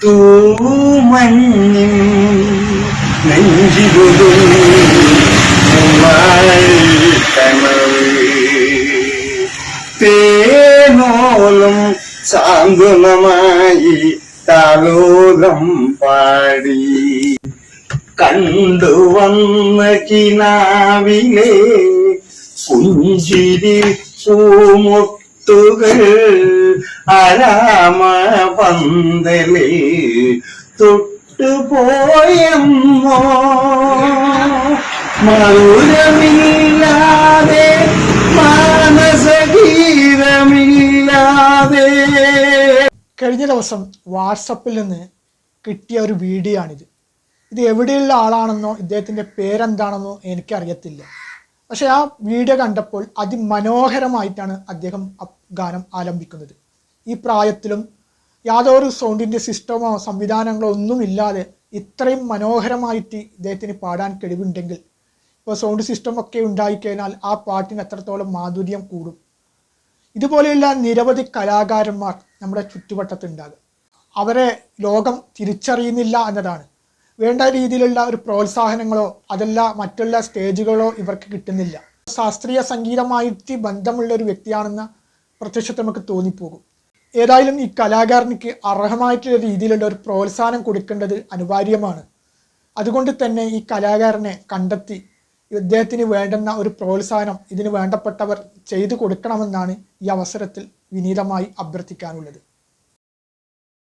തൂമഞ്ഞിൻ തേനോലും സാന്ത്വനമായി താലോലം പാടി കണ്ടുവന്ന കിനാവിലെ പുഞ്ചിരി പൂമുത്തുകൾ അരാമ പന്തലിൽ തൊട്ടുപോയെന്നോ? മധുരമില്ലാതെ മാനസഗീതമില്ലാതെ കഴിഞ്ഞ ദിവസം വാട്സപ്പിൽ നിന്ന് കിട്ടിയ ഒരു വീഡിയോ ആണിത് ഇത് എവിടെയുള്ള ആളാണെന്നോ ഇദ്ദേഹത്തിന്റെ പേരെന്താണെന്നോ എനിക്കറിയത്തില്ല. പക്ഷെ ആ വീഡിയോ കണ്ടപ്പോൾ അതിമനോഹരമായിട്ടാണ് അദ്ദേഹം ഗാനം ആലംബിക്കുന്നത് ഈ പ്രായത്തിലും യാതൊരു സൗണ്ടിന്റെ സിസ്റ്റമോ സംവിധാനങ്ങളോ ഒന്നുമില്ലാതെ ഇത്രയും മനോഹരമായിട്ട് ഇദ്ദേഹത്തിന് പാടാൻ കഴിവുണ്ടെങ്കിൽ ഇപ്പോൾ സൗണ്ട് സിസ്റ്റം ഒക്കെ ഉണ്ടായിക്കഴിഞ്ഞാൽ ആ പാട്ടിന് എത്രത്തോളം മാധുര്യം കൂടും. ഇതുപോലെയുള്ള നിരവധി കലാകാരന്മാർ നമ്മുടെ ചുറ്റുവട്ടത്തുണ്ടാകും. അവരെ ലോകം തിരിച്ചറിയുന്നില്ല എന്നതാണ് വേണ്ട രീതിയിലുള്ള ഒരു പ്രോത്സാഹനങ്ങളോ അതല്ല മറ്റുള്ള സ്റ്റേജുകളോ ഇവർക്ക് കിട്ടുന്നില്ല. ശാസ്ത്രീയ സംഗീതമായിട്ട് ബന്ധമുള്ള ഒരു വ്യക്തിയാണെന്ന പ്രത്യക്ഷത്തെ നമുക്ക് തോന്നിപ്പോകും. ഏതായാലും ഈ കലാകാരനിക്ക് അർഹമായിട്ടുള്ള രീതിയിലുള്ള ഒരു പ്രോത്സാഹനം കൊടുക്കേണ്ടത് അനിവാര്യമാണ്. അതുകൊണ്ട് തന്നെ ഈ കലാകാരനെ കണ്ടെത്തി ഇദ്ദേഹത്തിന് വേണ്ടുന്ന ഒരു പ്രോത്സാഹനം ഇതിന് വേണ്ടപ്പെട്ടവർ ചെയ്തു കൊടുക്കണമെന്നാണ് ഈ അവസരത്തിൽ വിനീതമായി അഭ്യർത്ഥിക്കാനുള്ളത്.